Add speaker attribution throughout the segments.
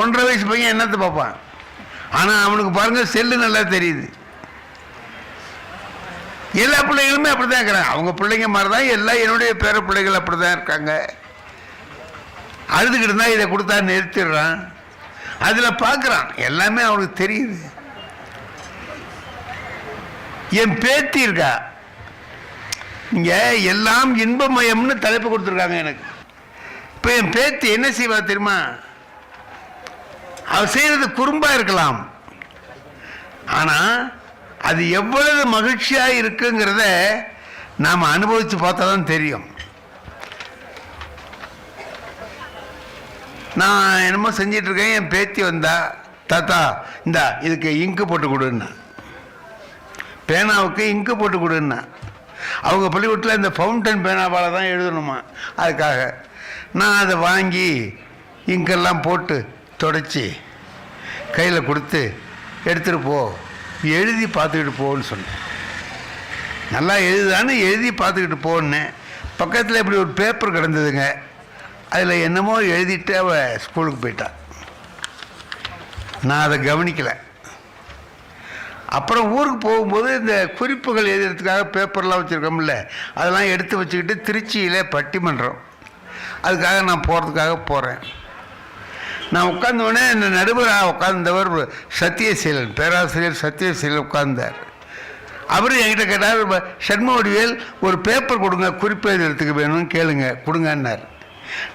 Speaker 1: ஒன்றரை வயசு பையன் என்னத்தை பார்ப்பான்? ஆனால் அவனுக்கு பாருங்க செல்லு நல்லா தெரியுது. எல்லா பிள்ளைகளுமே அப்படி தான் இருக்கிறாங்க. அவங்க பிள்ளைங்க மாதிரி தான் எல்லா என்னுடைய பேர பிள்ளைகள் அப்படி தான் இருக்காங்க. அழுதுகிட்டு இருந்தால் இதை கொடுத்தா நிறுத்திடுறான். அதில் பார்க்குறான் எல்லாமே அவனுக்கு தெரியுது. என் பேத்தி இருக்கா? இங்கே எல்லாம் இன்பமயம்னு தலைப்பு கொடுத்துருக்காங்க எனக்கு. இப்போ என் பேத்தி என்ன செய்வா தெரியுமா? அவர் செய்கிறது குறும்பாக இருக்கலாம். ஆனால் அது எவ்வளவு மகிழ்ச்சியாக இருக்குங்கிறத நாம் அனுபவித்து பார்த்தா தான் தெரியும். நான் என்னமோ செஞ்சிட்ருக்கேன் என் பேத்தி வந்தா தாத்தா இந்தா இதுக்கு இங்கு போட்டு கொடுன்னா. பேனாவுக்கு இங்கு போட்டு கொடுன்னா. அவங்க பள்ளிக்கூடத்தில் இந்த ஃபவுண்டன் பேனாவால் தான் எழுதணுமா? அதுக்காக. நான் அதை வாங்கி இங்கெல்லாம் போட்டு தொடச்சி கையில் கொடுத்து எடுத்துகிட்டு போ. எழுதி பார்த்துக்கிட்டு போன்னு சொன்னேன். நல்லா எழுதுதான்னு எழுதி பார்த்துக்கிட்டு போன்னேன் பக்கத்தில் இப்படி ஒரு பேப்பர் கிடந்ததுங்க. அதில் என்னமோ எழுதிட்டு அவள் ஸ்கூலுக்கு போயிட்டாள் நான் அதை கவனிக்கலை. அப்புறம் ஊருக்கு போகும்போது இந்த குறிப்புகள் எழுதுறதுக்காக பேப்பர்லாம் வச்சுருக்கோம்ல அதெல்லாம் எடுத்து வச்சுக்கிட்டு திருச்சியில் பட்டிமன்றம். அதுக்காக நான் போகிறதுக்காக போகிறேன் நான் உட்காந்தோடனே இந்த நடுவராக உட்கார்ந்தவர் சத்யசீலன் பேராசிரியர் சத்தியசீலன் உட்கார்ந்தார். அவர் என்கிட்ட கேட்டார் சண்ம வடிவேல் ஒரு பேப்பர் கொடுங்க குறிப்பெழுதுறதுக்கு வேணும்னு கேளுங்க கொடுங்கன்னார்.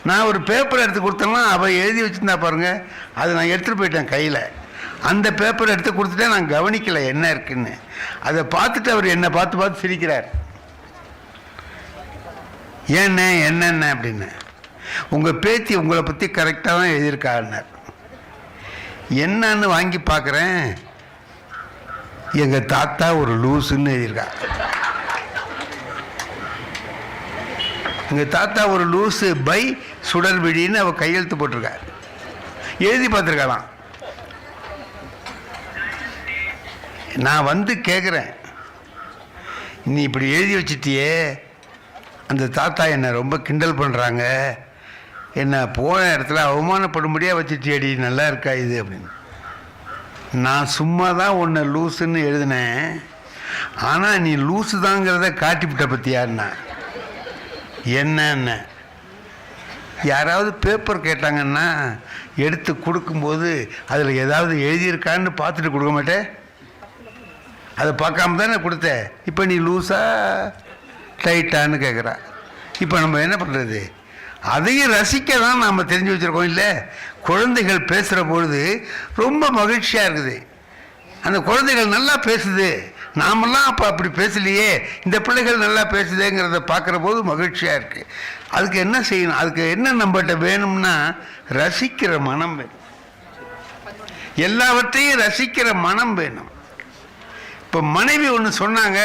Speaker 1: நான் ஒரு பேப்பர் எடுத்து கொடுத்தேன்னா அவள் எழுதி வச்சுருந்தா பாருங்கள் அதை நான் எடுத்துகிட்டு போயிட்டேன் கையில். அந்த பேப்பர் எடுத்து கொடுத்துட்டேன் நான் கவனிக்கலை என்ன இருக்குன்னு. அதை பார்த்துட்டு அவர் என்னை பார்த்து பார்த்து சிரிக்கிறார். ஏண்ணே என்னென்ன அப்படின்னு. உங்கள் பேத்தி உங்களை பற்றி கரெக்டாக தான் எழுதியிருக்காருன்னார் என்னன்னு வாங்கி பார்க்குறேன். எங்கள் தாத்தா ஒரு லூசுன்னு எழுதியிருக்கா எங்கள் தாத்தா ஒரு லூசு பை சுடர் விழின்னு அவள் கையெழுத்து போட்டிருக்கா எழுதி பார்த்துருக்கலாம். நான் வந்து கேட்குறேன் நீ இப்படி எழுதி வச்சிட்டியே. அந்த தாத்தா என்னை ரொம்ப கிண்டல் பண்ணுறாங்க என்னை போன இடத்துல அவமானப்படும்படியாக வச்சுட்டியடி நல்லா இருக்கா இது அப்படின்னு. நான் சும்மா தான் உன்னை லூசுன்னு எழுதினேன். ஆனால் நீ லூஸு தாங்கிறத காட்டிவிட்ட பற்றியாருண்ணா என்னன்னு? யாராவது பேப்பர் கேட்டாங்கன்னா எடுத்து கொடுக்கும்போது அதில் ஏதாவது எழுதியிருக்கான்னு பார்த்துட்டு கொடுக்க மாட்டேன். அதை பார்க்காம தானே கொடுத்தேன். இப்போ நீ லூஸாக டைட்டான்னு கேட்குறா இப்போ நம்ம என்ன பண்ணுறது அதையும் ரசிக்க தான் நாம் தெரிஞ்சு வச்சுருக்கோம். இல்லை குழந்தைகள் பேசுகிற பொழுது ரொம்ப மகிழ்ச்சியாக இருக்குது. அந்த குழந்தைகள் நல்லா பேசுது. நாமெல்லாம் அப்போ அப்படி பேசலையே. இந்த பிள்ளைகள் நல்லா பேசுதேங்கிறத பார்க்குற போது மகிழ்ச்சியாக இருக்குது அதுக்கு என்ன செய்யணும்? அதுக்கு என்ன நம்மகிட்ட வேணும்னா ரசிக்கிற மனம் வேணும். எல்லாவற்றையும் ரசிக்கிற மனம் வேணும். இப்போ மனைவி ஒன்று சொன்னாங்க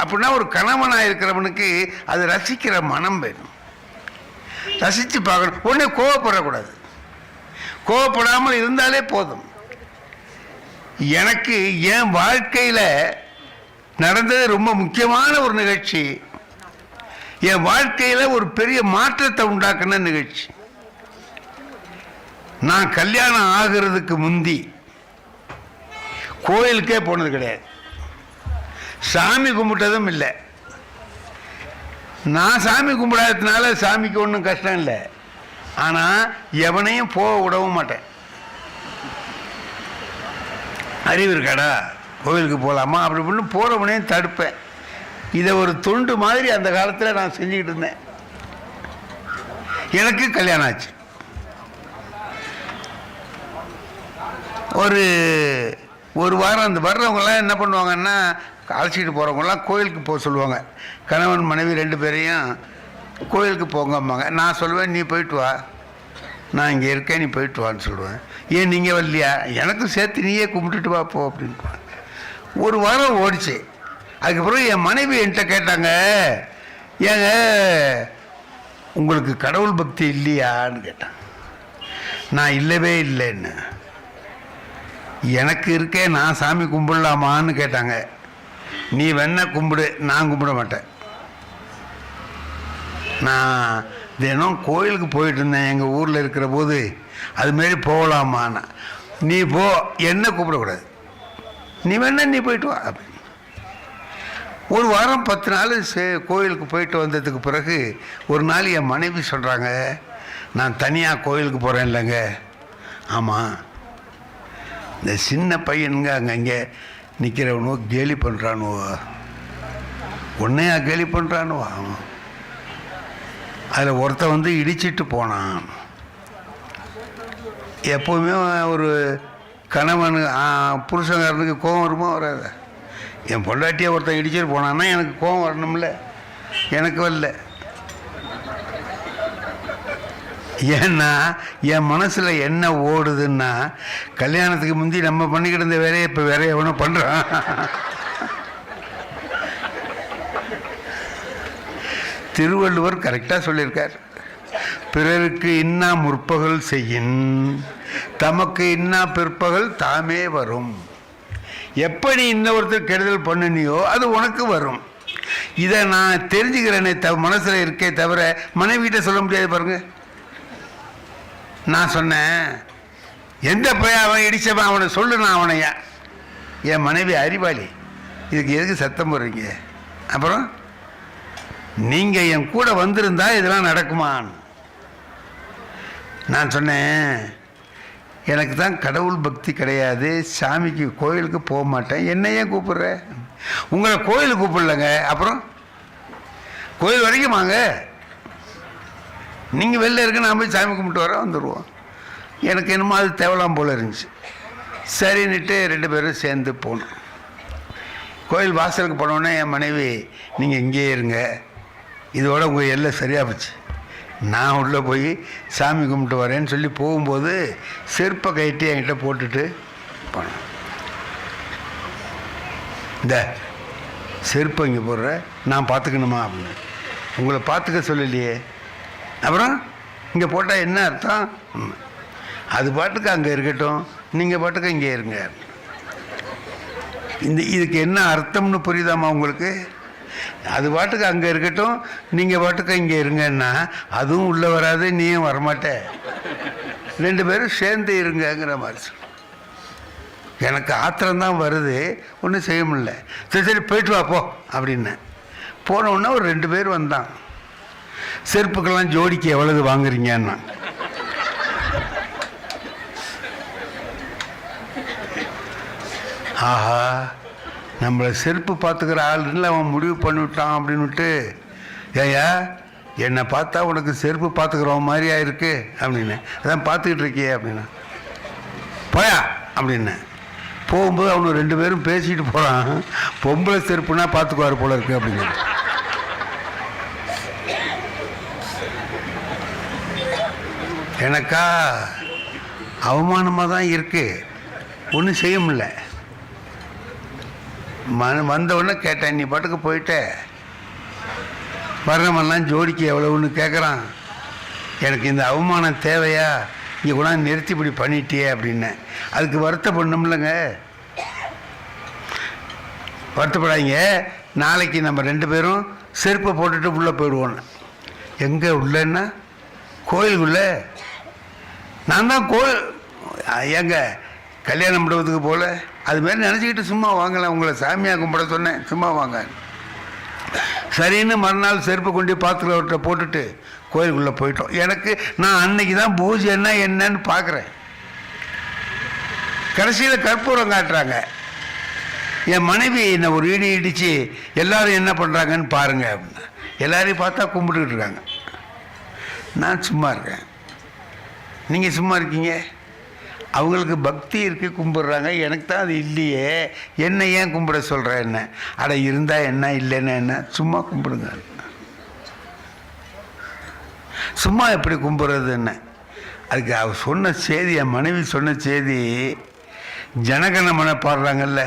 Speaker 1: அப்படின்னா ஒரு கணவனாக இருக்கிறவனுக்கு அது ரசிக்கிற மனம் வேணும். ரசித்து பார்க்கணும். உடனே கோவப்படக்கூடாது. கோவப்படாமல் இருந்தாலே போதும். எனக்கு என் வாழ்க்கையில் நடந்தது ரொம்ப முக்கியமான ஒரு நிகழ்ச்சி. என் வாழ்க்கையில் ஒரு பெரிய மாற்றத்தை உண்டாக்குன நிகழ்ச்சி. நான் கல்யாணம் ஆகிறதுக்கு முந்தி கோயிலுக்கே போனது கிடையாது. சாமி கும்பிட்டதும் இல்லை. நான் சாமி கும்பிடாததுனால சாமிக்கு ஒன்றும் கஷ்டம் இல்லை. ஆனால் எவனையும் போக விடவும் மாட்டேன். அறிவு இருக்காடா? கோவிலுக்கு போகலாமா அப்படி இப்படின்னு போகிறவனையும் தடுப்பேன். இதை ஒரு தொண்டு மாதிரி அந்த காலத்தில் நான் செஞ்சுக்கிட்டு இருந்தேன். எனக்கு கல்யாணம் ஆச்சு. ஒரு ஒரு வாரம் அந்த வர்றவங்கெல்லாம் என்ன பண்ணுவாங்கன்னா அழைச்சிட்டு போகிறவங்கலாம் கோயிலுக்கு போக சொல்லுவாங்க. கணவன் மனைவி ரெண்டு பேரையும் கோயிலுக்கு போங்கம்பாங்க. நான் சொல்லுவேன் நீ போயிட்டு வா. நான் இங்கே இருக்கேன் நீ போயிட்டு வான்னு சொல்லுவேன். ஏன் நீங்கள் வரலையா? எனக்கும் சேர்த்து நீயே கும்பிட்டுட்டு வா போ அப்படின்ட்டு ஒரு வாரம் ஓடிச்சு. அதுக்கப்புறம் என் மனைவி என்கிட்ட கேட்டாங்க ஏங்க உங்களுக்கு கடவுள் பக்தி இல்லையான்னு கேட்டான் நான் இல்லவே இல்லைன்னு. எனக்கு இருக்கே நான் சாமி கும்பிடலாமான்னு கேட்டாங்க. நீ வேணா கும்பிடு நான் கும்பிட மாட்டேன். நான் தினம் கோயிலுக்கு போயிட்டு இருந்தேன் எங்கள் ஊரில் இருக்கிற போது. அதுமாரி போகலாமான்னு நீ போ என்ன கூப்பிடக்கூடாது. நீ வேணா நீ போயிட்டு வா அப்படின்னு ஒரு வாரம் பத்து நாள் சே கோயிலுக்கு போயிட்டு வந்ததுக்கு பிறகு ஒரு நாள் என் மனைவி சொல்கிறாங்க நான் தனியாக கோயிலுக்கு போகிறேன் இல்லைங்க ஆமாம் இந்த சின்ன பையனுங்க அங்கங்கே நிற்கிறவனோ கேலி பண்ணுறானுவோ உன்னையா கேலி பண்ணுறானுவோ அதில் ஒருத்தன் வந்து இடிச்சிட்டு போனான். எப்போவுமே ஒரு கணவன் புருஷங்காரனுக்கு கோவம் வருமா வராது? என் பொண்டாட்டியை ஒருத்தன் இடிச்சிட்டு போனான்னா எனக்கு கோவம் வரணும்ல. எனக்கு வரல. ஏன்னா என் மனசில் என்ன ஓடுதுன்னா கல்யாணத்துக்கு முந்தி நம்ம பண்ணிக்கிட்டு இருந்த வேலையை இப்போ வேற எவனோ பண்ணுறான் திருவள்ளுவர் கரெக்டாக சொல்லியிருக்கார். பிறருக்கு இன்னா முற்பகல் செய்யின் தமக்கு இன்னா பிற்பகல் தாமே வரும். எப்படி இன்னொருத்தர் கெடுதல் பண்ணினியோ அது உனக்கு வரும். இதை நான் தெரிஞ்சுக்கிறேனே த மனசில் இருக்கே தவிர மனைவிகிட்ட சொல்ல முடியாது பாருங்கள் நான் சொன்னேன் எந்த பையன் அவன் இடிச்சவன் அவனை சொல்லு நான் அவனையா என் மனைவி அறிவாளி. இதுக்கு எதுக்கு சத்தம் போடுறீங்க? அப்புறம் நீங்கள் என் கூட வந்திருந்தா இதெல்லாம் நடக்குமான். நான் சொன்னேன் எனக்கு தான் கடவுள் பக்தி கிடையாது சாமிக்கு கோயிலுக்கு போக மாட்டேன் என்ன ஏன் கூப்பிட்ற? உங்களை கோயிலுக்கு கூப்பிடலங்க. அப்புறம் கோயில் வரைக்கும் வாங்க நீங்கள் வெளில இருக்க நான் போய் சாமி கும்பிட்டு வர வந்துடுவோம் எனக்கு என்னமோ அது தேவலாம் போல் இருந்துச்சு. சரின்னுட்டு ரெண்டு பேரும் சேர்ந்து போனோம். கோயில் வாசலுக்கு போனோடனே என் மனைவி நீங்கள் இங்கேயே இருங்க. இதோட உங்கள் எல்லாம் சரியாக போச்சு. நான் உள்ளே போய் சாமி கும்பிட்டு வரேன்னு சொல்லி போகும்போது செருப்பை கட்டி என்கிட்ட போட்டுட்டு போனேன் இந்த செருப்பை இங்கே போடுற நான் பார்த்துக்கணுமா? அப்படின்னு. உங்களை பார்த்துக்க சொல்லலையே. அப்புறம் இங்கே போட்டால் என்ன அர்த்தம்? அது பாட்டுக்கு அங்கே இருக்கட்டும் நீங்கள் பாட்டுக்கு இங்கே இருங்க. இந்த இதுக்கு என்ன அர்த்தம்னு புரியுதாம்மா உங்களுக்கு? அது பாட்டுக்கு அங்கே இருக்கட்டும் நீங்கள் பாட்டுக்கு இங்கே இருங்கன்னா அதுவும் உள்ளே வராது நீயும் வரமாட்ட. ரெண்டு பேரும் சேர்ந்து இருங்கங்கிற மாதிரி எனக்கு ஆத்திரம்தான் வருது ஒன்றும் செய்ய முடியல. சரி சரி போயிட்டு வாப்போ அப்படின்னேன் போன ஒரு ரெண்டு பேர் வந்தான். செருப்புக்கெல்லாம் ஜோடிக்கு எவ்வளவு வாங்குறீங்கன்னா. ஆஹா நம்மளை செருப்பு பார்த்துக்கிற ஆளுன்னு அவன் முடிவு பண்ணிவிட்டான் அப்படின்னுட்டு. ஏயா என்னை பார்த்தா உனக்கு செருப்பு பார்த்துக்கிறவன் மாதிரியா இருக்கு? அப்படின்னு. அதான் பார்த்துக்கிட்டு இருக்கியே அப்படின்னா. போயா அப்படின்னு. போகும்போது அவனு ரெண்டு பேரும் பேசிட்டு போகிறான் பொம்பளை செருப்புனா பார்த்துக்குவார் போல இருக்கு அப்படின்னு. எனக்கா அவமானமாக தான் இருக்குது ஒன்றும் செய்ய முடியல. மன வந்தவுடனே கேட்டேன் நீ பாட்டுக்கு போயிட்ட. வர்றவன்லாம் ஜோடிக்கு எவ்வளோன்னு கேட்குறான் எனக்கு இந்த அவமானம் தேவையா? இங்கே கூட நிறுத்தி இப்படி பண்ணிட்டியே அப்படின்னேன் அதுக்கு வருத்தப்படணும்லங்க வருத்தப்படாதீங்க. நாளைக்கு நம்ம ரெண்டு பேரும் செருப்பை போட்டுட்டு உள்ளே போயிடுவோன்னு. எங்கே உள்ளேன்னா? கோயிலுக்குள்ளே? நான் தான் கோயில் எங்க கல்யாணம் மண்டபத்துக்கு போகல அதுமாரி நினச்சிக்கிட்டு சும்மா வாங்கலாம் உங்களை சாமியாக கும்பிட சொன்னேன். சும்மா வாங்க. சரின்னு மறுநாள் செருப்பு கொண்டு பாத்திரத்தை போட்டுட்டு கோயிலுக்குள்ளே போயிட்டோம். எனக்கு நான் அன்னைக்கு தான் பூஜை என்ன என்னன்னு பார்க்குறேன். கடைசியில் கற்பூரம் காட்டுறாங்க. என் மனைவி என்னை ஒரு இடி இடித்து எல்லோரும் என்ன பண்ணுறாங்கன்னு பாருங்க. அப்படின்னா எல்லாரையும் பார்த்தா கும்பிட்டுக்கிட்டு இருக்காங்க. நான் சும்மா இருக்கேன். நீங்கள் சும்மா இருக்கீங்க? அவங்களுக்கு பக்தி இருக்கு கும்பிட்றாங்க. எனக்கு தான் அது இல்லையே. என்ன ஏன் கும்பிட சொல்கிற என்ன? அட இருந்தால் என்ன இல்லைன்னா என்ன? சும்மா கும்பிடுங்க. சும்மா எப்படி கும்பிட்றது என்ன? அதுக்கு அவர் சொன்ன செய்தி என் மனைவி சொன்ன செய்தி ஜனகணமன பாடுறாங்கல்ல.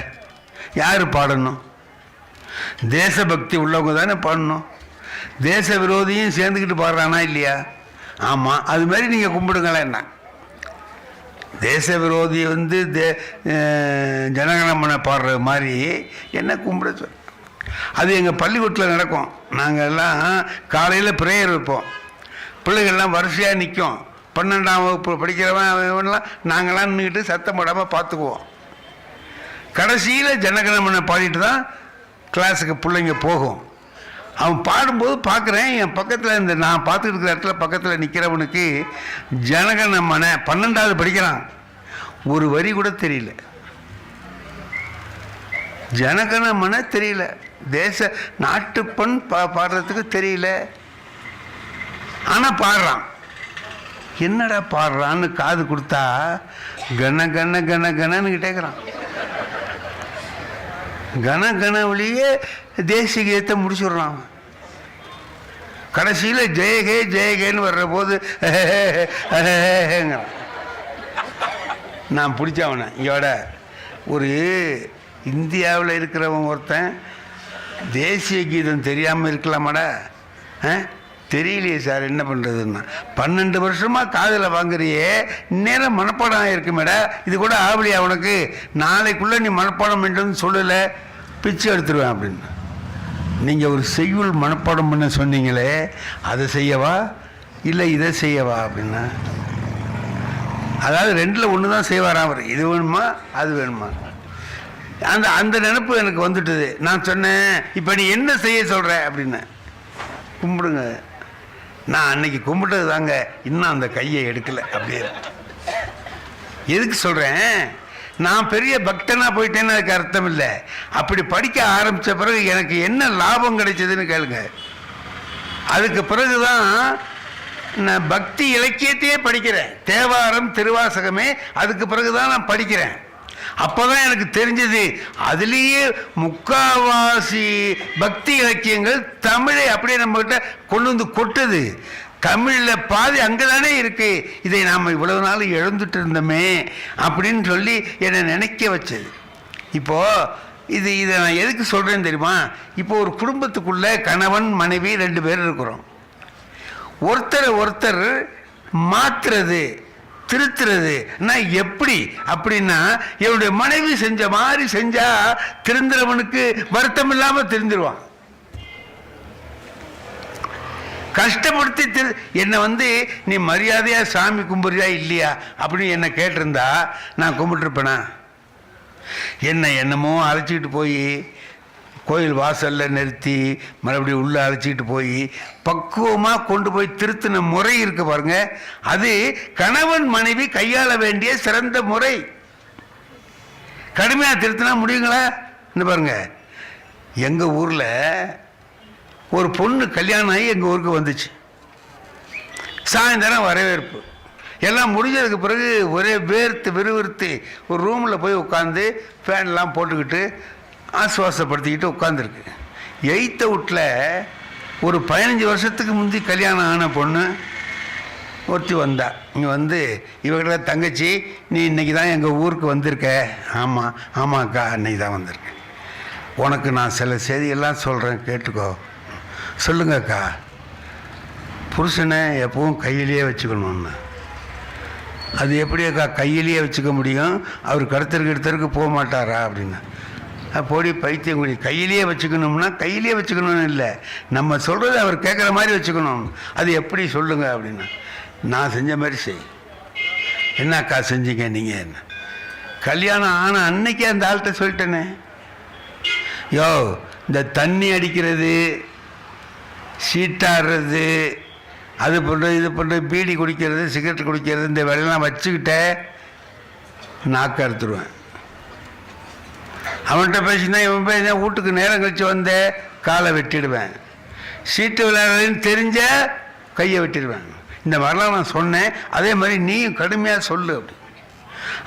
Speaker 1: யார் பாடணும்? தேசபக்தி உள்ளவங்க தானே பாடணும். தேச விரோதியும் சேர்ந்துக்கிட்டு பாடுறானா இல்லையா? ஆமாம் அது மாதிரி நீங்கள் கும்பிடுங்களேன் என்ன? தேச விரோதி வந்து தே ஜனகணமனை பாடுற மாதிரி என்ன கும்பிட சொல் அது எங்கள் பள்ளிக்கூட்டில் நடக்கும். நாங்கள் எல்லாம் காலையில் ப்ரேயர் வைப்போம். பிள்ளைகள்லாம் வரிசையாக நிற்கும் பன்னெண்டாம் வகுப்பு படிக்கிறவன் இவன்லாம் நாங்களாம் நின்றுக்கிட்டு சத்தம் போடாமல் பார்த்துக்குவோம் கடைசியில் ஜனகணமனை பாடிட்டு தான் கிளாஸுக்கு பிள்ளைங்க போகும். அவன் பாடும்போது பார்க்குறேன் என் பக்கத்தில் இந்த நான் பார்த்துக்கிட்டு இருக்கிற இடத்துல பக்கத்தில் நிற்கிறவனுக்கு ஜனகணமனை பன்னெண்டாவது படிக்கிறான். ஒரு வரி கூட தெரியல. ஜனகணமன தெரியல. தேச நாட்டுப்பண் பா பாடுறதுக்கு தெரியல. ஆனால் பாடுறான். என்னடா பாடுறான்னு காது கொடுத்தா கன கன கன கனன்னு கேட்குறான் கன கனவுலேயே தேசிய கீதத்தை முடிச்சுடுறான் அவன். கடைசியில் ஜெயகே ஜெயகேன்னு வர்ற போது நான் பிடிச்சவனை இயோட ஒரு இந்தியாவில் இருக்கிறவன் ஒருத்தன் தேசிய கீதம் தெரியாமல் இருக்கலாமாடா ஆ? தெரியலையே சார் என்ன பண்ணுறதுன்னா பன்னெண்டு வருஷமாக காதில் வாங்குறியே நேரம் மனப்பாடம் ஆகிருக்குமேடா இது கூட ஆவலியா உனக்கு? நாளைக்குள்ளே நீ மனப்பாடம் பண்ணுறதுன்னு சொல்லலை பிச்சை எடுத்துருவேன் அப்படின்னு. நீங்கள் ஒரு செய்யுள் மனப்பாடம் பண்ண சொன்னீங்களே அதை செய்யவா? இல்லை இதை செய்யவா அப்படின்னா. அதாவது ரெண்டில் ஒன்று தான் செய்வாராம் அவர். இது வேணுமா அது வேணுமா? அந்த அந்த நினப்பு எனக்கு வந்துட்டுது. நான் சொன்னேன் இப்போ நீ என்ன செய்ய சொல்கிற அப்படின்னு. கும்பிடுங்க. நான் அன்னைக்கு கும்பிட்டது தாங்க இன்னும் அந்த கையை எடுக்கலை அப்படியே. எதுக்கு சொல்கிறேன் நான் பெரிய பக்தனாக போயிட்டேன்னு அதுக்கு அர்த்தம் இல்லை. அப்படி படிக்க ஆரம்பித்த பிறகு எனக்கு என்ன லாபம் கிடைச்சதுன்னு கேளுங்க. அதுக்கு பிறகுதான் நான் பக்தி இலக்கியத்தையே படிக்கிறேன். தேவாரம் திருவாசகமே அதுக்கு பிறகுதான் நான் படிக்கிறேன். அப்போதான் எனக்கு தெரிஞ்சது. அதுலேயே முக்காவாசி பக்தி இலக்கியங்கள் தமிழை அப்படியே நம்மகிட்ட கொண்டு வந்து கொட்டுது. தமிழில் பாதி அங்கே தானே இருக்கு. இதை நாம் இவ்வளவு நாள் இழந்துட்டு இருந்தோமே அப்படின்னு சொல்லி என்னை நினைக்க வச்சது. இப்போது இது இதை நான் எதுக்கு சொல்கிறேன்னு தெரியுமா? இப்போ ஒரு குடும்பத்துக்குள்ளே கணவன் மனைவி ரெண்டு பேர் இருக்கிறோம். ஒருத்தரை ஒருத்தர் மாத்துறது. திருத்துறது. நான் எப்படி? அப்படின்னா என்னுடைய மனைவி செஞ்ச மாதிரி செஞ்சா திருந்துறவனுக்கு வருத்தம் இல்லாம திருந்துருவான். கஷ்டப்படுத்தி திரு என்னை வந்து நீ மரியாதையா சாமி கும்பிடுறியா இல்லையா? அப்படின்னு என்னை கேட்டிருந்தா நான் கும்பிட்டுருப்பேனா? என்ன என்னமோ அழைச்சிக்கிட்டு போய் கோயில் வாசலில் நிறுத்தி மறுபடியும் உள்ளே அழைச்சிக்கிட்டு போய் பக்குவமாக கொண்டு போய் திருத்தின முறை இருக்கு பாருங்க. அது கணவன் மனைவி கையாள வேண்டிய சிறந்த முறை. கடுமையாக திருத்தினா முடியுங்களா? இந்த பாருங்க. எங்கள் ஊரில் ஒரு பொண்ணு கல்யாணம் ஆகி எங்கள் ஊருக்கு வந்துச்சு. சாயந்தரம் வரவேற்பு. எல்லாம் முடிஞ்சதுக்கு பிறகு ஒரே வேர்த்து விறுவிறுத்து ஒரு ரூமில் போய் உட்காந்து ஃபேன்லாம் போட்டுக்கிட்டு ஆசுவாசப்படுத்திக்கிட்டு உட்காந்துருக்கு எயித்த வீட்டில் ஒரு பதினஞ்சு வருஷத்துக்கு முந்தி கல்யாணம் ஆன பொண்ணு ஒருத்தி வந்தா. இங்கே வந்து இவகிட்ட தங்கச்சி நீ இன்னைக்கு தான் எங்கள் ஊருக்கு வந்திருக்க? ஆமாம் ஆமாக்கா அன்னைக்கு தான் வந்திருக்கேன். உனக்கு நான் சில செய்தியெல்லாம் சொல்கிறேன் கேட்டுக்கோ. சொல்லுங்கக்கா. புருஷனை எப்பவும் கையிலேயே வச்சுக்கணும்னு. அது எப்படி அக்கா கையிலேயே வச்சுக்க முடியும்? அவர் கடத்தருக்கு எடுத்தருக்கு போக மாட்டாரா? அப்படின்னு. போடி பைத்தியம் குடி. கையிலேயே வச்சுக்கணும்னா கையிலேயே வச்சுக்கணும்னு இல்லை. நம்ம சொல்கிறது அவர் கேட்குற மாதிரி வச்சுக்கணும். அது எப்படி சொல்லுங்க அப்படின்னு நான் செஞ்ச மாதிரி செய். என்னக்கா செஞ்சீங்க நீங்கள் என்ன? கல்யாணம் ஆன அன்னைக்கே அந்த ஆள்கிட்ட சொல்லிட்டேனே. யோ இந்த தண்ணி அடிக்கிறது சீட்டாடுறது அது பண்ணுறது இது பண்ணுறது பீடி குடிக்கிறது சிகரெட் குடிக்கிறது இந்த வேலையெல்லாம் வச்சுக்கிட்டே நாக்கு அறுத்துருவேன். அவன்கிட்ட பேசினா இவன் பேசினா வீட்டுக்கு நேரம் கழிச்சு வந்த காலை வெட்டிடுவேன். சீட்டு விளையாடுறதுன்னு தெரிஞ்ச கையை வெட்டிடுவேன். இந்த மாதிரிலாம் நான் சொன்னேன். அதே மாதிரி நீயும் கடுமையாக சொல்லு அப்படி.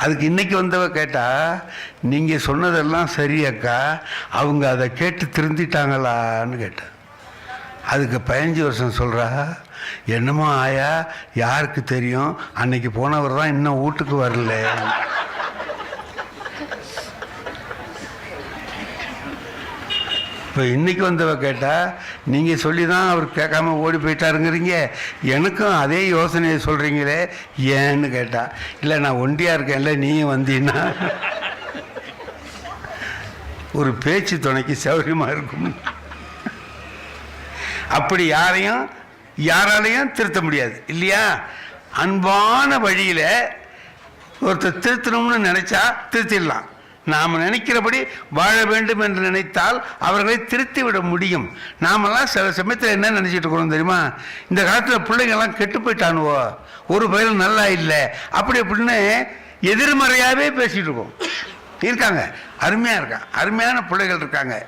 Speaker 1: அதுக்கு இன்னைக்கு வந்தவ கேட்டா நீங்கள் சொன்னதெல்லாம் சரியக்கா. அவங்க அதை கேட்டு திருந்திட்டாங்களான்னு கேட்டேன் அதுக்கு பதினஞ்சு வருஷம் சொல்கிறா என்னமோ ஆயா யாருக்கு தெரியும்? அன்னைக்கு போனவர் தான் இன்னும் வீட்டுக்கு வரல. இப்போ இன்றைக்கி வந்தவ கேட்டால் நீங்கள் சொல்லி தான் அவர் கேட்காம ஓடி போயிட்டாருங்கிறீங்க. எனக்கும் அதே யோசனையை சொல்கிறீங்களே ஏன்னு கேட்டா. இல்லை நான் ஒண்டியாக இருக்கேன்ல நீயும் வந்தீன்னா. ஒரு பேச்சு துணைக்கு சௌகரியமாக இருக்கும். அப்படி யாரையும் யாராலையும் திருத்த முடியாது இல்லையா? அன்பான வழியில் ஒருத்தர் திருத்தணும்னு நினச்சா திருத்திடலாம். நாம் நினைக்கிறபடி வாழ வேண்டும் என்று நினைத்தால் அவர்களை திருத்தி விட முடியும். நாமெல்லாம் சில சமயத்தில் என்ன நினச்சிட்டு இருக்கிறோம் தெரியுமா? இந்த காலத்தில் பிள்ளைங்கள்லாம் கெட்டு போயிட்டானுவோ? ஒரு பயிலும் நல்லா இல்லை. அப்படி அப்படின்னு எதிர்மறையாகவே பேசிகிட்டு இருக்கோம். இருக்காங்க. அருமையாக இருக்கான் அருமையான பிள்ளைகள் இருக்காங்க.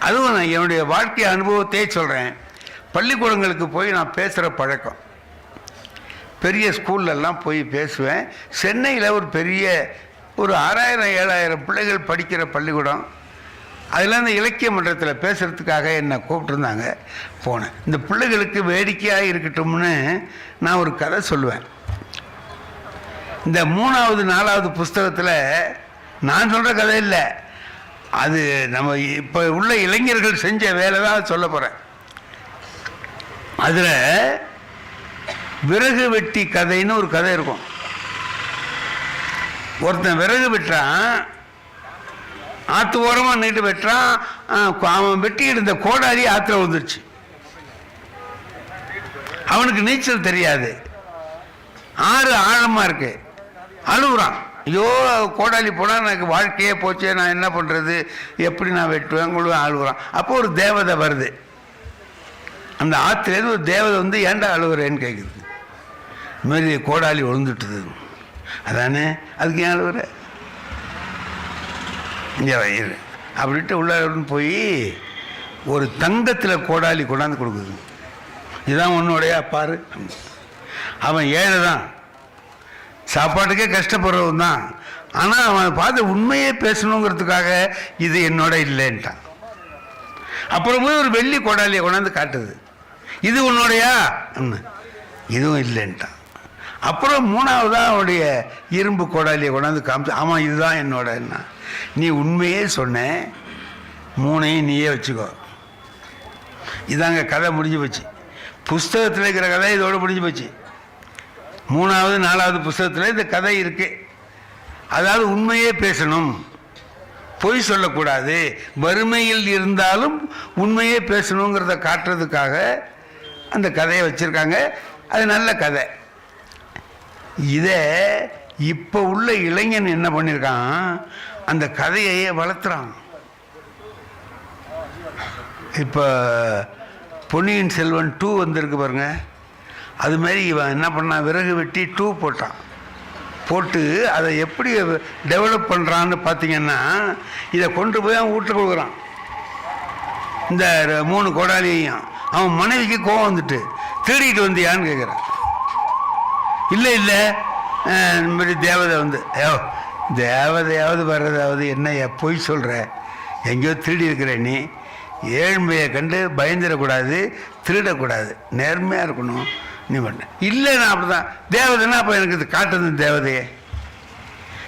Speaker 1: அதுவும் நான் என்னுடைய வாழ்க்கை அனுபவத்தையே சொல்கிறேன் பள்ளிக்கூடங்களுக்கு போய் நான் பேசுகிற பழக்கம். பெரிய ஸ்கூல்லலாம் போய் பேசுவேன். சென்னையில் ஒரு பெரிய ஒரு ஆறாயிரம் ஏழாயிரம் பிள்ளைகள் படிக்கிற பள்ளிக்கூடம். அதில் அந்த இலக்கிய மன்றத்தில் பேசுகிறதுக்காக என்னை கூப்பிட்டுருந்தாங்க. போனேன். இந்த பிள்ளைகளுக்கு வேடிக்கையாக இருக்கட்டும்னு நான் ஒரு கதை சொல்லுவேன். இந்த மூணாவது நாலாவது புஸ்தகத்தில் நான் சொல்கிற கதை இல்லை. அது நம்ம இப்போ உள்ள இளைஞர்கள் செஞ்ச வேலை தான் சொல்ல போகிறேன் அதில் விறகு வெட்டி கதைன்னு ஒரு கதை இருக்கும். ஒருத்தன் விறகு விட்டான் ஆற்று ஓரமாக நீட்டு வெட்டான் அவன் வெட்டி இருந்த கோடாரி ஆற்றுல வந்துருச்சு அவனுக்கு நீச்சல் தெரியாது. ஆறு ஆழமாக இருக்கு. அழுகுறான் ஐயோ கோடாலி போனால் எனக்கு வாழ்க்கையே போச்சு நான் என்ன பண்ணுறது எப்படி நான் வெட்டுவேன்? கொள்வேன் அழுகுறான் அப்போ ஒரு தேவதை வருது. அந்த ஆற்றுலேருந்து ஒரு தேவதை வந்து ஏன்டா அழுகுறேன்னு கேட்குது இதுமாரி கோடாலி விழுந்துட்டுது. அதானே? அதுக்கு ஏன் அழுகுற இங்கே வயிறு அப்படின்ட்டு உள்ளாருன்னு போய் ஒரு தங்கத்தில் கோடாலி கொண்டாந்து கொடுக்குது. இதுதான் உன்னுடைய பாரு. அவன் ஏழை தான். சாப்பாட்டுக்கே கஷ்டப்படுறவன் தான். ஆனால் அவன் பார்த்து உண்மையே பேசணுங்கிறதுக்காக இது என்னோட இல்லைன்ட்டான். அப்புறம் போய் ஒரு வெள்ளி கோடாலியை கொண்டாந்து காட்டுது. இது உன்னோடையா? ம். இதுவும் இல்லைன்ட்டான். அப்புறம் மூணாவதாக அவனுடைய இரும்பு கோடாலியை கொண்டாந்து காமிச்சு ஆமாம் இதுதான் என்னோட என்ன நீ உண்மையே சொன்ன மூணையும் நீயே வச்சுக்கோ. இதாங்க கதை முடிஞ்சு போச்சு. புஸ்தகத்தில் இருக்கிற கதை இதோடு முடிஞ்சு போச்சு. மூணாவது நாலாவது புஸ்தகத்தில் இந்த கதை இருக்குது அதாவது உண்மையே பேசணும். பொய் சொல்லக்கூடாது. வறுமையில் இருந்தாலும் உண்மையே பேசணுங்கிறத காட்டுறதுக்காக அந்த கதையை வச்சுருக்காங்க. அது நல்ல கதை. இதை இப்போ உள்ள இளைஞன் என்ன பண்ணியிருக்கான் அந்த கதையையே வளர்த்துறான். இப்போ பொன்னியின் செல்வன் டூ வந்திருக்கு பாருங்க. அது மாதிரி இவன் என்ன பண்ணான்? விறகு வெட்டி டூ போட்டான். போட்டு அதை எப்படி டெவலப் பண்ணுறான்னு பார்த்தீங்கன்னா இதை கொண்டு போய் அவன் வீட்டில் கொடுக்குறான். இந்த மூணு கோடாலியையும். அவன் மனைவிக்கு கோவம் வந்துட்டு திருடிட்டு வந்தியான்னு கேட்குறான் இல்லை இல்லை. அஹ், இந்த மாதிரி தேவதை வந்து ஏ தேவதையாவது வர்றதாவது என்ன பொய் சொல்கிற எங்கேயோ திருடி இருக்கிற நீ. ஏழ்மையை கண்டு பயந்துடக்கூடாது திருடக்கூடாது. நேர்மையாக இருக்கணும் நீ பண்ண. இல்லை நான் அப்படி தான் தேவதைன்னா அப்போ எனக்கு இது காட்டுது தேவதையே?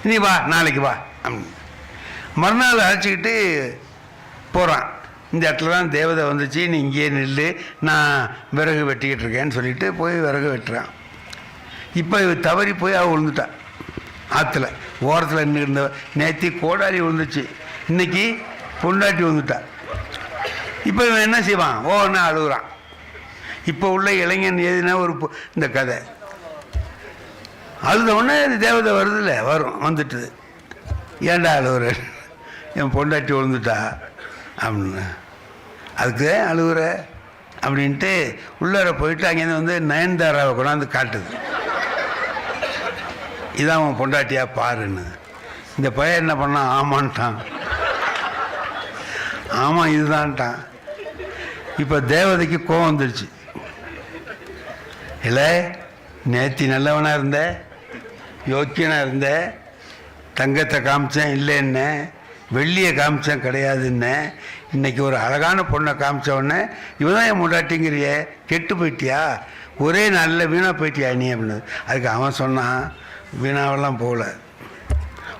Speaker 1: நீ வா நாளைக்கு வா. அப்படின்னு மறுநாள் அழைச்சிக்கிட்டு போகிறான் இந்த இடத்துல தான் தேவதை வந்துச்சு நீ இங்கேயே நில்லு நான் விறகு வெட்டிக்கிட்டு இருக்கேன்னு சொல்லிட்டு போய் விறகு வெட்டுறான். இப்போ இவ தவறி போய் அவள் விழுந்துட்டான் ஆற்றுல ஓரத்தில் நின்று இருந்த நேத்தி கோடாரி விழுந்துச்சு. இன்னைக்கு பொண்டாட்டி விழுந்துட்டா. இப்போ இவன் என்ன செய்வான்? ஓன்னு அழுகுறான். இப்போ உள்ள இளைஞன் எதுனா ஒரு பொ- இந்த கதை. அழுதவுடனே இது தேவதை வருதுல்ல வரும் வந்துட்டுது. ஏன்டா அழுகுற என் பொண்டாட்டி விழுந்துட்டா. அப்படின்னு. அதுக்கு அழுகுற அப்படின்ட்டு உள்ளார போயிட்டு அங்கேருந்து வந்து நயன்தாராவை கொண்டாந்து காட்டுது. இதான் அவன் பொண்டாட்டியா பாருன்னு. இந்த பையன் என்ன பண்ணான் ஆமான்ட்டான். ஆமாம் இதுதான்ட்டான். இப்போ தேவதைக்கு கோவம் வந்துடுச்சு இல்லை நேத்தி நல்லவனாக இருந்த யோக்கியனாக இருந்த தங்கத்தை காமிச்சேன் இல்லைன்ன வெள்ளியை காமிச்சேன் கிடையாதுன்ன இன்னைக்கு ஒரு அழகான பொண்ணை காமிச்ச உடனே இவன் என் முண்டாட்டிங்கிறியே கெட்டு போயிட்டியா? ஒரே நாளில் வீணாக போயிட்டியா நீ? அப்படின்னு அதுக்கு அவன் சொன்னான் வீணாவெல்லாம் போகல.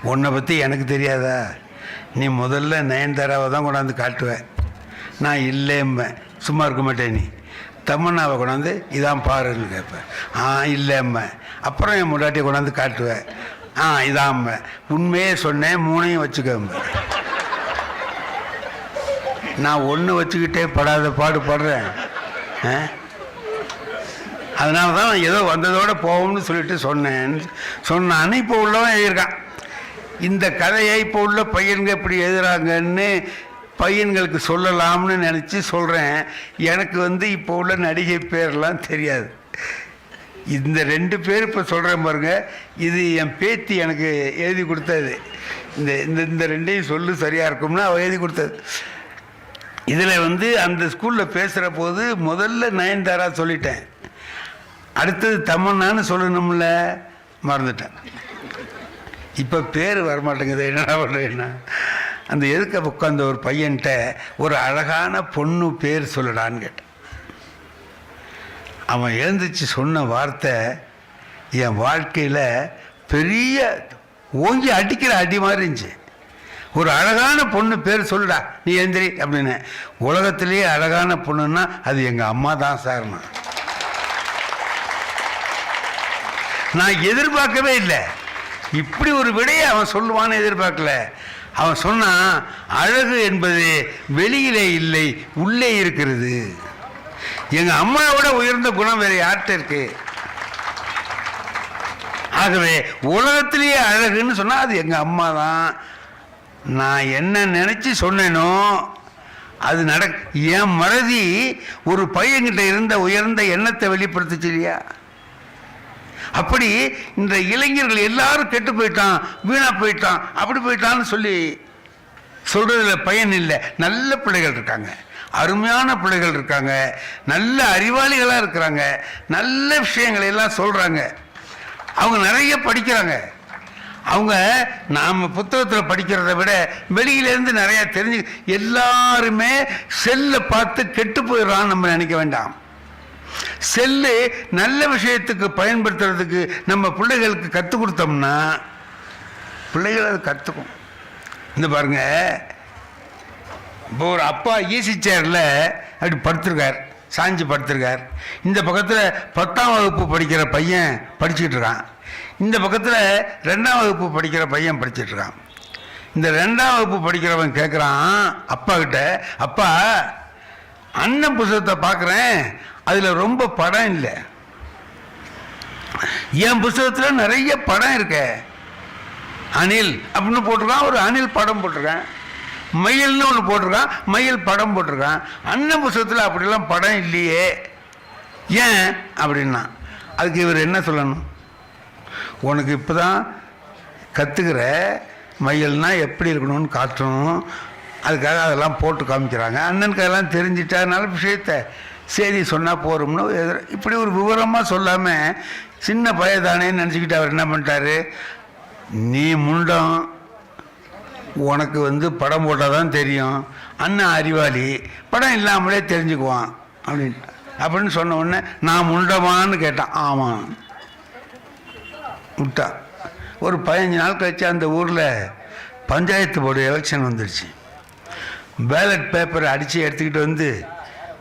Speaker 1: உன்னை பற்றி எனக்கு தெரியாதா? நீ முதல்ல நயன்தாராவை தான் கொண்டாந்து காட்டுவேன் நான் இல்லைம்பேன் சும்மா இருக்க மாட்டேன் நீ. தமன்னாவை கொண்டாந்து இதான் பாருன்னு கேட்பேன் ஆ இல்லைம்பேன் அப்புறம் என் முடாட்டியை கொண்டாந்து காட்டுவேன் ஆ இதாம்பேன் உண்மையே சொன்னேன் மூணையும் வச்சுக்கம்பேன் நான் ஒன்று வச்சுக்கிட்டே படாத பாடு பாடுறேன். ஆ? அதனால தான் ஏதோ வந்ததோடு போவோம்னு சொல்லிட்டு சொன்னேன். சொன்னான்னு இப்போ உள்ளவன் எழுதியிருக்கான் இந்த கதையை இப்போ உள்ள பையன்க இப்படி எழுதுறாங்கன்னு பையன்களுக்கு சொல்லலாம்னு நினச்சி சொல்கிறேன் எனக்கு வந்து இப்போ உள்ள நடிகை பேர்லாம் தெரியாது. இந்த ரெண்டு பேர் இப்போ சொல்கிறேன் பாருங்க. இது என் பேத்தி எனக்கு எழுதி கொடுத்தது. இந்த இந்த இந்த ரெண்டையும் சொல்லு சரியாக இருக்கும்னு அவள் எழுதி கொடுத்தது. இதில் வந்து அந்த ஸ்கூலில் பேசுகிற போது முதல்ல நயன்தாரா சொல்லிட்டேன். அடுத்தது தமன்னான்னு சொல்லணும்ல மறந்துட்டேன். இப்போ பேர் வரமாட்டேங்குது என்னடா பண்ணுறேன்னா அந்த எதுக்க உட்காந்த ஒரு பையன்கிட்ட ஒரு அழகான பொண்ணு பேர் சொல்லடான்னு கேட்டேன். அவன் எழுந்திரிச்சு சொன்ன வார்த்தை என் வாழ்க்கையில் பெரிய ஓங்கி அடிக்கிற அடி மாதிரி இருந்துச்சு. ஒரு அழகான பொண்ணு பேர் சொல்லுடா நீ எந்திரி அப்படின்னு. உலகத்திலேயே அழகான பொண்ணுன்னா அது எங்கள் அம்மா தான் சார்னா நான் எதிர்பார்க்கவே இல்லை. இப்படி ஒரு விடையை அவன் சொல்லுவான்னு எதிர்பார்க்கல. அவன் சொன்னான் அழகு என்பது வெளியிலே இல்லை உள்ளே இருக்கிறது. எங்கள் அம்மாவோட உயர்ந்த குணம் வேறு யார்கிட்ட இருக்கு? ஆகவே உலகத்திலேயே அழகுன்னு சொன்னால் அது எங்கள் அம்மா தான். நான் என்ன நினச்சி சொன்னேனோ அது நட என் மறதி ஒரு பையன்கிட்ட இருந்த உயர்ந்த எண்ணத்தை வெளிப்படுத்துச்சு இல்லையா? அப்படி இந்த இளைஞர்கள் எல்லாரும் கெட்டு போயிட்டான் வீணா போயிட்டான் அப்படி போயிட்டான்னு சொல்லி சொல்றதுல பயன் இல்லை. நல்ல பிள்ளைகள் இருக்காங்க. அருமையான பிள்ளைகள் இருக்காங்க. நல்ல அறிவாளிகளாக இருக்கிறாங்க. நல்ல விஷயங்களை எல்லாம் சொல்கிறாங்க அவங்க நிறைய படிக்கிறாங்க. அவங்க நாம் புத்தகத்தில் படிக்கிறத விட வெளியிலேருந்து நிறையா தெரிஞ்சு எல்லாருமே செல்லை பார்த்து கெட்டு போயிடுறான்னு நம்ம நினைக்க வேண்டாம். செல்லு நல்ல விஷயத்துக்கு பயன்படுத்துறதுக்கு நம்ம பிள்ளைகளுக்கு கற்றுக் கொடுத்தோம்னா பிள்ளைகள் அது கற்றுக்கும் இந்த பாருங்க. இப்போ ஒரு அப்பா ஈசி சேரில் அப்படி படுத்திருக்கார் சாஞ்சு படுத்திருக்கார். இந்த பக்கத்தில் பத்தாம் வகுப்பு படிக்கிற பையன் படிச்சுட்டு இருக்கான். இந்த பக்கத்தில் ரெண்டாம் வகுப்பு படிக்கிற பையன் படிச்சுட்டு இருக்கான். இந்த ரெண்டாம் வகுப்பு படிக்கிறவன் கேட்குறான் அப்பா கிட்ட அப்பா அண்ணன் புஸ்தகத்தை பார்க்குறேன் அதில் ரொம்ப படம் இல்லை. என் புஸ்தகத்தில் நிறைய படம் இருக்கே. அணில் அப்படின்னு போட்டிருக்கான் ஒரு அணில் படம் போட்டிருக்கேன். மயில்னு ஒன்று போட்டிருக்கான் மயில் படம் போட்டிருக்கான். அண்ணன் புஸ்தகத்தில் அப்படிலாம் படம் இல்லையே. ஏன் அப்படின்னா அதுக்கு இவர் என்ன சொல்லணும்? உனக்கு இப்போ தான் கற்றுக்கிற மயில்னால் எப்படி இருக்கணும்னு காட்டணும். அதுக்காக அதெல்லாம் போட்டு காமிக்கிறாங்க. அண்ணனுக்கு அதெல்லாம் தெரிஞ்சிட்டா நல்ல விஷயத்த சரி சொன்னால் போகிறோம்னு எதிர- இப்படி ஒரு விவரமாக சொல்லாமல் சின்ன பயதானேன்னு நினச்சிக்கிட்டு அவர் என்ன பண்ணிட்டாரு? நீ முண்டம். உனக்கு வந்து படம் போட்டால் தான் தெரியும். அண்ணன் அறிவாளி. படம் இல்லாமலே தெரிஞ்சுக்குவான். அப்படின்ட்டு. அப்படின்னு சொன்ன உடனே நான் முண்டமான்னு கேட்டான். ஆமாம். விட்டா. ஒரு பதினஞ்சு நாள் கழிச்சு அந்த ஊரில் பஞ்சாயத்து போர்டு எலெக்ஷன் வந்துடுச்சு பேலட் பேப்பரை அடித்து எடுத்துக்கிட்டு வந்து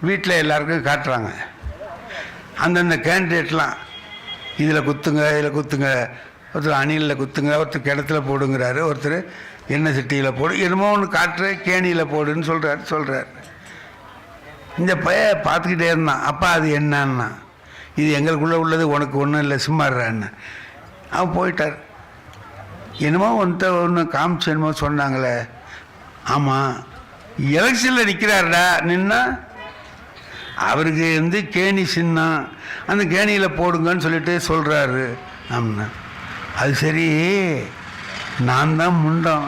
Speaker 1: வீட்டில் எல்லாருக்கும் காட்டுறாங்க. அந்தந்த கேண்டிடேட்லாம் இதில் குத்துங்க இதில் குத்துங்க ஒருத்தர் அணிலில் குத்துங்க ஒருத்தர் கிணத்துல போடுங்கிறாரு ஒருத்தர் எண்ணெய் சட்டியில் போடு என்னமோ ஒன்று காட்டுற கேணியில் போடுன்னு சொல்கிறாரு சொல்கிறார் இந்த பைய பார்த்துக்கிட்டே இருந்தான் அப்பா அது என்னன்னா இது எங்களுக்குள்ளே உள்ளது உனக்கு ஒன்றும் இல்லை சும்மாடுறான்னு அவன் போயிட்டார். என்னமோ ஒன்றை ஒன்று காமிச்சு என்னமோ சொன்னாங்களே ஆமாம் எலெக்ஷனில் நிற்கிறாருடா நின்னா அவருக்கு வந்து கேணி சின்னம் அந்த கேணியில் போடுங்கன்னு சொல்லிட்டு சொல்கிறாரு ஆமாண்ணா அது சரி நான் தான் முண்டம்.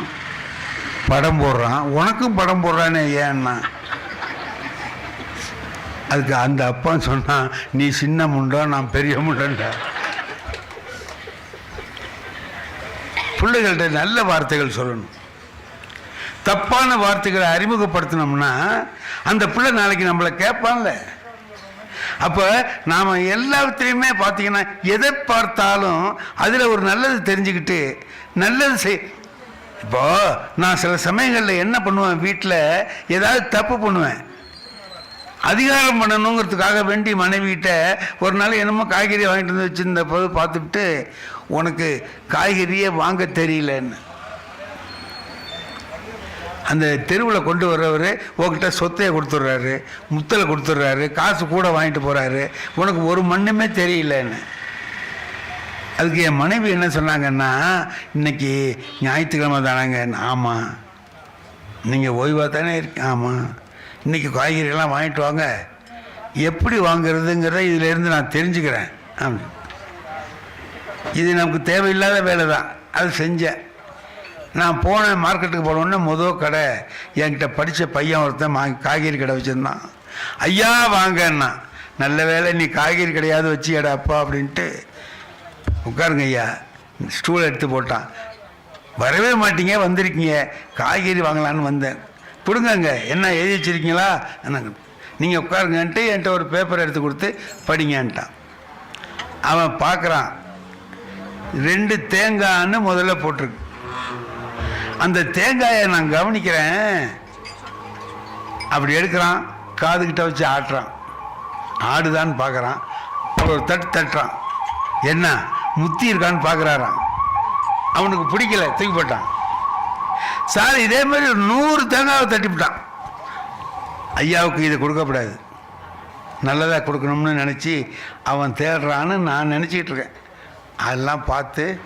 Speaker 1: படம் போடுறான். உனக்கும் படம் போடுறானே ஏன்னா அதுக்கு அந்த அப்பா சொன்னான் நீ சின்ன முண்டம் நான் பெரிய முண்டன்டா பிள்ளைகள்கிட்ட நல்ல வார்த்தைகள் சொல்லணும். தப்பான வார்த்தைகளை அறிமுகப்படுத்தினோம்னா அந்த பிள்ளை நாளைக்கு நம்மளை கேட்பான்ல. அப்போ நாம் எல்லாத்துலேயுமே பார்த்தீங்கன்னா எதை பார்த்தாலும் அதில் ஒரு நல்லது தெரிஞ்சுக்கிட்டு நல்லது செய் இப்போ நான் சில சமயங்களில் என்ன பண்ணுவேன் வீட்டில் ஏதாவது தப்பு பண்ணுவேன். அதிகாரம் பண்ணணுங்கிறதுக்காக வேண்டி மனைவிகிட்ட ஒரு நாள் என்னமோ காய்கறி வாங்கிட்டு வந்து வச்சுருந்த போது பார்த்துட்டு உனக்கு காய்கறியே வாங்க தெரியலன்னு. அந்த தெருவில் கொண்டு வர்றவர் உங்ககிட்ட சொத்தையை கொடுத்துட்றாரு முத்தலை கொடுத்துட்றாரு காசு கூட வாங்கிட்டு போகிறாரு உனக்கு ஒரு மண்ணுமே தெரியலன்னு. அதுக்கு என் மனைவி என்ன சொன்னாங்கன்னா இன்னைக்கு ஞாயிற்றுக்கிழமை தானாங்க. ஆமாம் நீங்கள் ஓய்வாக தானே இருக்கு ஆமாம் இன்றைக்கி காய்கறியெல்லாம் வாங்கிட்டு வாங்க. எப்படி வாங்குறதுங்கிறத இதிலேருந்து நான் தெரிஞ்சுக்கிறேன். இது நமக்கு தேவையில்லாத வேலை தான் அது செஞ்சேன். நான் போனேன் மார்க்கெட்டுக்கு போனோடனே முதல் கடை என்கிட்ட படித்த பையன் ஒருத்தன் மா காய்கறி கடை வச்சுருந்தான். ஐயா வாங்கன்னா நல்ல வேலை நீ காய்கறி கடையாவது வச்சியடா அப்பா அப்படின்ட்டு உட்காருங்க ஐயா. ஸ்டூல் எடுத்து போட்டான். வரவே மாட்டீங்க வந்திருக்கீங்க. காய்கறி வாங்கலான்னு வந்தேன். கொடுங்கங்க. என்ன எழுதி வச்சிருக்கீங்களா? நீங்கள் உட்காருங்கன்ட்டு என்கிட்ட ஒரு பேப்பர் எடுத்து கொடுத்து படிங்கன்ட்டான். அவன் பார்க்குறான். ரெண்டு தேங்காய்னு முதல்ல போட்டிருக்கு. அந்த தேங்காயை நான் கவனிக்கிறேன். அப்படி எடுக்கிறான் காதுகிட்ட வச்சு ஆட்டுறான். ஆடுதான்னு பார்க்குறான். ஒரு தட்டு தட்டுறான். என்ன முத்தி இருக்கான்னு பார்க்குறாராம். அவனுக்கு பிடிக்கல தூக்கி போட்டான். சார் இதே மாதிரி ஒரு நூறு தேங்காவை தட்டிவிட்டான் ஐயாவுக்கு இது கொடுக்கக்கூடாது நல்லதாக கொடுக்கணும்னு நினச்சி அவன் தேடுறான்னு நான் நினச்சிக்கிட்டு இருக்கேன். அதெல்லாம் பார்த்து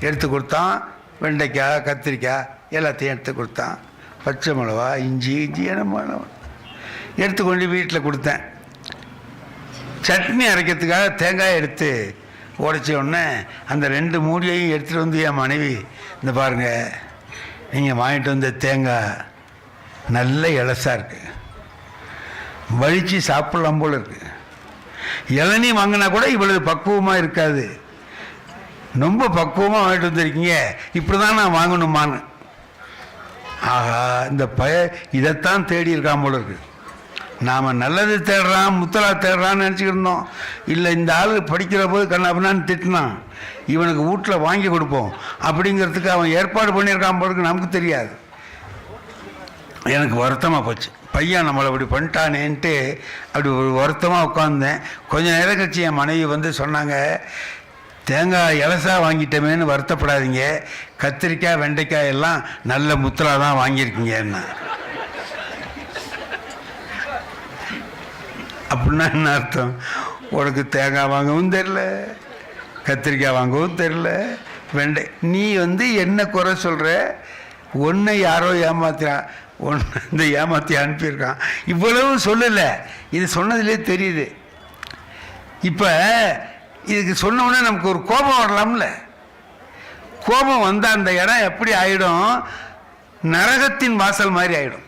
Speaker 1: எடுத்து கொடுத்தான். வெண்டைக்காய் கத்திரிக்காய் எல்லாத்தையும் எடுத்து கொடுத்தான். பச்சை மிளகா இஞ்சி இஞ்சி என்ன எடுத்து கொண்டு வீட்டில் கொடுத்தேன். சட்னி அரைக்கிறதுக்காக தேங்காய் எடுத்து உடச்ச உடனே அந்த ரெண்டு மூடியையும் எடுத்துகிட்டு வந்து என் மனைவி இந்த பாருங்கள் நீங்கள் வாங்கிட்டு வந்த தேங்காய் நல்ல இலசாக இருக்குது வலிச்சு சாப்பிடலாம் போல இருக்குது இளநீ வாங்கினா கூட இவ்வளவு பக்குவமாக இருக்காது. ரொம்ப பக்குவமாக வாங்கிட்டு வந்திருக்கீங்க. இப்படி தான் நான் வாங்கணுமான்னு. ஆஹா இந்த பய இதைத்தான் தேடி இருக்கான் போல இருக்கு. நாம் நல்லது தேடுறான் முத்தலா தேடுறான்னு நினச்சிக்கிருந்தோம் இல்லை இந்த ஆள் படிக்கிற போது கண்ணாபின்னான்னு திட்டினான். இவனுக்கு வீட்டில் வாங்கி கொடுப்போம். அப்படிங்கிறதுக்கு அவன் ஏற்பாடு பண்ணியிருக்கான் போல இருக்கு நமக்கு தெரியாது. எனக்கு வருத்தமாக போச்சு. பையன் நம்மளை அப்படி பண்ணிட்டானேன்ட்டு அப்படி ஒரு வருத்தமாக உட்காந்தேன் கொஞ்ச நேரம் கழிச்சு என் மனைவி வந்து சொன்னாங்க தேங்காய் இலசாக வாங்கிட்டோமேனு வருத்தப்படாதீங்க. கத்திரிக்காய் வெண்டைக்காய் எல்லாம் நல்ல முத்தலாக தான் வாங்கியிருக்கீங்க என்ன அப்படின்னா என்ன அர்த்தம்? உனக்கு தேங்காய் வாங்கவும் தெரில கத்திரிக்காய் வாங்கவும் தெரில வெண்டை. நீ வந்து என்ன குறை சொல்கிற ஒன்றை யாரோ ஏமாத்திரான் ஒன்று இந்த ஏமாற்றி அனுப்பியிருக்கான். இவ்வளவு சொல்லலை. இது சொன்னதுலேயே தெரியுது. இப்போ இதுக்கு சொன்ன நமக்கு ஒரு கோபம் வரலாம்ல. கோபம் வந்தால் அந்த இடம் எப்படி ஆயிடும்? நரகத்தின் வாசல் மாதிரி ஆயிடும்.